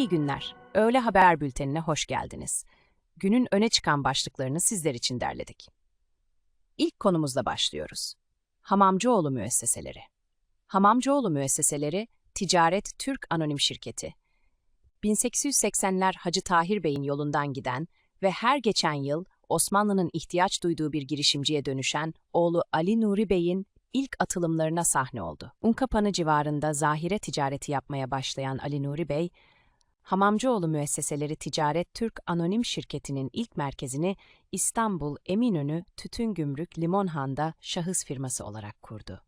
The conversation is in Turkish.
günler. Öğle Haber Bülteni'ne hoş geldiniz. Günün öne çıkan başlıklarını sizler için derledik. İlk konumuzla başlıyoruz. Hamamcıoğlu Müesseseleri. Hamamcıoğlu Müesseseleri, Ticaret Türk Anonim Şirketi. 1880'ler Hacı Tahir Bey'in yolundan giden ve her geçen yıl Osmanlı'nın ihtiyaç duyduğu bir girişimciye dönüşen oğlu Ali Nuri Bey'in ilk atılımlarına sahne oldu. Unkapanı civarında zahire ticareti yapmaya başlayan Ali Nuri Bey, Hamamcıoğlu Müesseseleri Ticaret Türk Anonim Şirketi'nin ilk merkezini İstanbul Eminönü Tütün Gümrük Limonhan'da şahıs firması olarak kurdu.